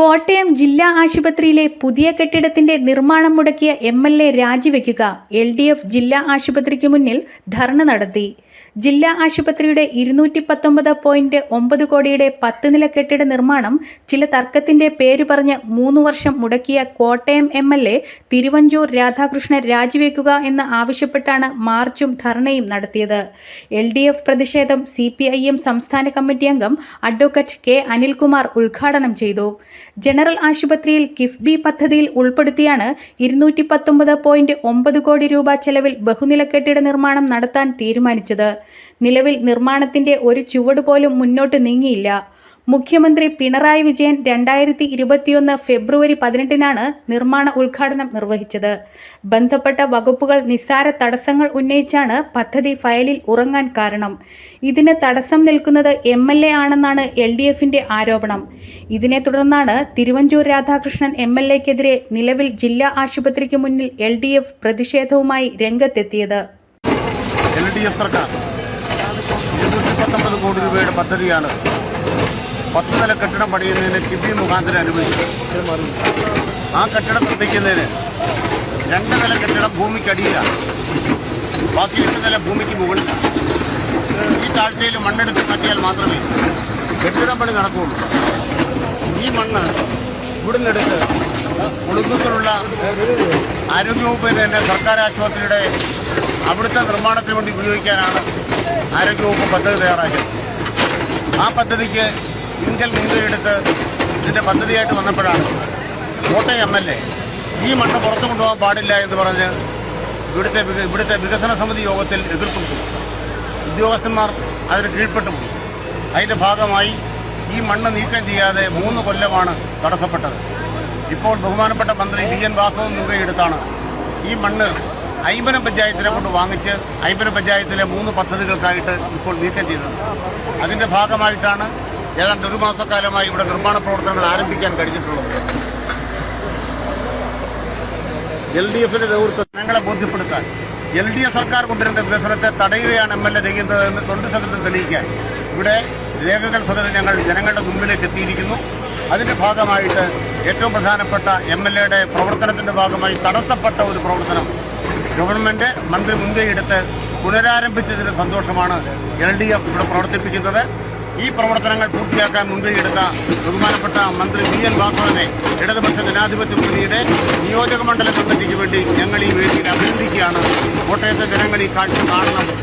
കോട്ടയം ജില്ലാ ആശുപത്രിയിലെ പുതിയ കെട്ടിടത്തിന്റെ നിർമ്മാണം മുടക്കിയ എം എൽ എ രാജിവെക്കുക. എൽ ഡി എഫ് ജില്ലാ ആശുപത്രിക്ക് മുന്നിൽ ധർണ നടത്തി. ജില്ലാ ആശുപത്രിയുടെ ഇരുന്നൂറ്റി പത്തൊമ്പത് പോയിന്റ് ഒമ്പത് കോടിയുടെ പത്ത് നില കെട്ടിട നിർമ്മാണം ചില തർക്കത്തിന്റെ പേര് പറഞ്ഞ് മൂന്ന് വർഷം മുടക്കിയ Kottayam M L A Thiruvanchoor Radhakrishnan രാജിവെക്കുക എന്ന് ആവശ്യപ്പെട്ടാണ് മാർച്ചും ധർണയും നടത്തിയത്. എൽ ഡി എഫ് പ്രതിഷേധം സി പി ഐ എം സംസ്ഥാന കമ്മിറ്റി അംഗം അഡ്വക്കേറ്റ് കെ അനിൽകുമാർ ഉദ്ഘാടനം ചെയ്തു. ജനറൽ ആശുപത്രിയിൽ കിഫ്ബി പദ്ധതിയിൽ ഉൾപ്പെടുത്തിയാണ് ഇരുന്നൂറ്റി പത്തൊമ്പത് പോയിന്റ് ഒമ്പത് കോടി രൂപ ചെലവിൽ ബഹുനില കെട്ടിട നിർമ്മാണം നടത്താൻ തീരുമാനിച്ചത്. നിലവിൽ നിർമ്മാണത്തിന്റെ ഒരു ചുവട് പോലും മുന്നോട്ട് നീങ്ങിയില്ല. മുഖ്യമന്ത്രി പിണറായി വിജയൻ രണ്ടായിരത്തി ഇരുപത്തിയൊന്ന് ഫെബ്രുവരി പതിനെട്ടിനാണ് നിർമ്മാണ ഉദ്ഘാടനം നിർവഹിച്ചത്. ബന്ധപ്പെട്ട വകുപ്പുകൾ നിസ്സാര തടസ്സങ്ങൾ ഉന്നയിച്ചാണ് പദ്ധതി ഫയലിൽ ഉറങ്ങാൻ കാരണം. ഇതിന് തടസ്സം നിൽക്കുന്നത് എം എൽ എ ആണെന്നാണ് എൽ ഡി ആരോപണം. ഇതിനെ തുടർന്നാണ് തിരുവഞ്ചൂർ രാധാകൃഷ്ണൻ എം എൽ എക്കെതിരെ നിലവിൽ ജില്ലാ ആശുപത്രിക്ക് മുന്നിൽ എൽ ഡി എഫ് പ്രതിഷേധവുമായി രംഗത്തെത്തിയത്. രൂപയുടെ പദ്ധതിയാണ്. പത്ത് നില കെട്ടിടം പണിയുന്നതിന് കിബി മുഖാന്തരം അനുവദിച്ചു. ആ കെട്ടിടം നിർമ്മിക്കുന്നതിന് രണ്ട് നില കെട്ടിടം ഭൂമിക്കടിയിലാണ് ബാക്കി എട്ട് നില ഭൂമിക്ക് മുകളിലാണ് ഈ താഴ്ചയിൽ മണ്ണെടുത്ത് മാറ്റിയാൽ മാത്രമേ കെട്ടിടം പണി നടക്കുകയുള്ളൂ. ഈ മണ്ണ് ഇവിടുന്ന് എടുത്ത് കുടുംബത്തിലുള്ള ആരോഗ്യവകുപ്പിന് തന്നെ സർക്കാർ ആശുപത്രിയുടെ അവിടുത്തെ നിർമ്മാണത്തിന് വേണ്ടി ഉപയോഗിക്കാനാണ് ആരോഗ്യവകുപ്പ് പദ്ധതി തയ്യാറാക്കിയത്. ആ പദ്ധതിക്ക് ഇൻകൽ മുൻകൈയെടുത്ത് ഇതിന്റെ പദ്ധതിയായിട്ട് വന്നപ്പോഴാണ് കോട്ടയം എം എൽ എ. ഈ മണ്ണ് പുറത്തു കൊണ്ടുപോകാൻ പാടില്ല എന്ന് പറഞ്ഞ് ഇവിടുത്തെ ഇവിടുത്തെ വികസന സമിതി യോഗത്തിൽ എതിർപ്പും ഉദ്യോഗസ്ഥന്മാർ അതിന് കീഴ്പ്പെട്ടു പോയി. അതിന്റെ ഭാഗമായി ഈ മണ്ണ് നീക്കം ചെയ്യാതെ മൂന്ന് കൊല്ലമാണ് തടസ്സപ്പെട്ടത്. ഇപ്പോൾ ബഹുമാനപ്പെട്ട മന്ത്രി വി എൻ വാസവൻ മുൻകൈയെടുത്താണ് ഈ മണ്ണ് അയ്മനം പഞ്ചായത്തിനെ കൊണ്ട് വാങ്ങിച്ച് അയ്മനം പഞ്ചായത്തിലെ മൂന്ന് പദ്ധതികൾക്കായിട്ട് ഇപ്പോൾ നീക്കം ചെയ്തത്. അതിന്റെ ഭാഗമായിട്ടാണ് ഏതാണ്ട് ഒരു മാസക്കാലമായി ഇവിടെ നിർമ്മാണ പ്രവർത്തനങ്ങൾ ആരംഭിക്കാൻ കഴിഞ്ഞിട്ടുള്ളത്. എൽ ഡി എഫിന്റെ നേതൃത്വം ജനങ്ങളെ ബോധ്യപ്പെടുത്താൻ എൽ ഡി എഫ് സർക്കാർ കൊണ്ടുവരുന്ന വികസനത്തെ തടയുകയാണ് എം എൽ എ ചെയ്യുന്നതെന്ന് തൊണ്ട് സദനം തെളിയിക്കാൻ ഇവിടെ രേഖകൾ സഹിതം ഞങ്ങൾ ജനങ്ങളുടെ മുമ്പിലേക്ക് എത്തിയിരിക്കുന്നു. അതിന്റെ ഭാഗമായിട്ട് ഏറ്റവും പ്രധാനപ്പെട്ട എം എൽ എയുടെ പ്രവർത്തനത്തിന്റെ ഭാഗമായി തടസ്സപ്പെട്ട ഒരു പ്രവർത്തനം ഗവൺമെന്റ് മന്ത്രി മുൻകൈയെടുത്ത് പുനരാരംഭിച്ചതിന്റെ സന്തോഷമാണ് എൽ ഡി എഫ് ഇവിടെ പ്രവർത്തിപ്പിക്കുന്നത്. ഈ പ്രവർത്തനങ്ങൾ പൂർത്തിയാക്കാൻ മുൻകൈയെടുത്ത ബഹുമാനപ്പെട്ട മന്ത്രി വി എൻ വാസവനെ ഇടതുപക്ഷ ജനാധിപത്യ മുന്നണിയുടെ നിയോജക മണ്ഡല കമ്മിറ്റിക്ക് വേണ്ടി ഞങ്ങൾ ഈ വേദിയിൽ അഭിനന്ദിക്കുകയാണ്. കോട്ടയത്തെ ജനങ്ങൾ ഈ കാഴ്ച കാണണം